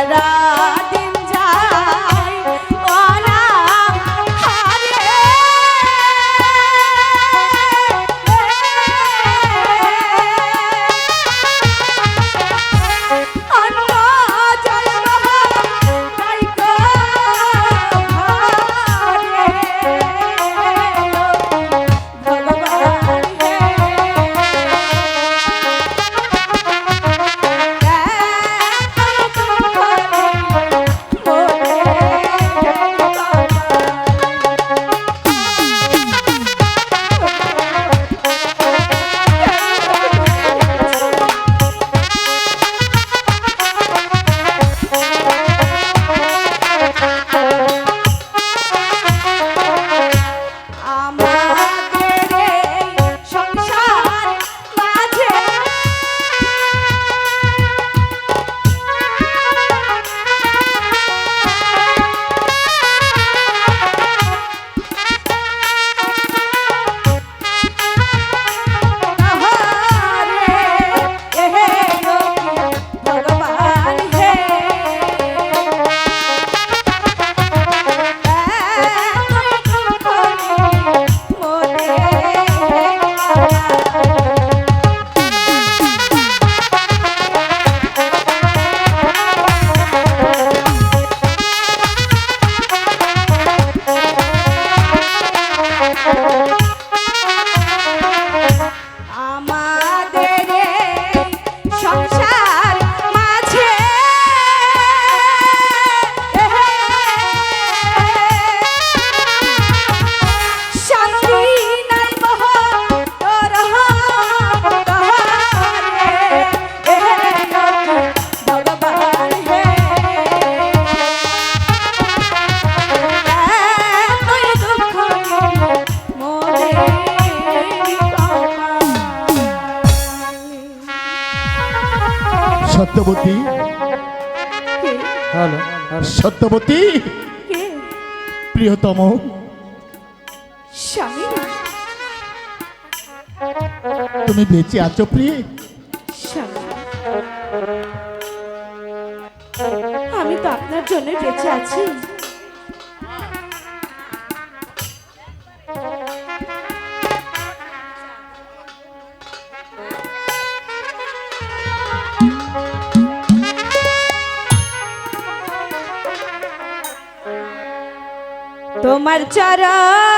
তারা Satyabati? Hello Satyabati? প্রিয়তম। তুমি বেঁচে আছো প্রিয়? আমি তো আপনার জন্য বেঁচে আছি। তোমার চারা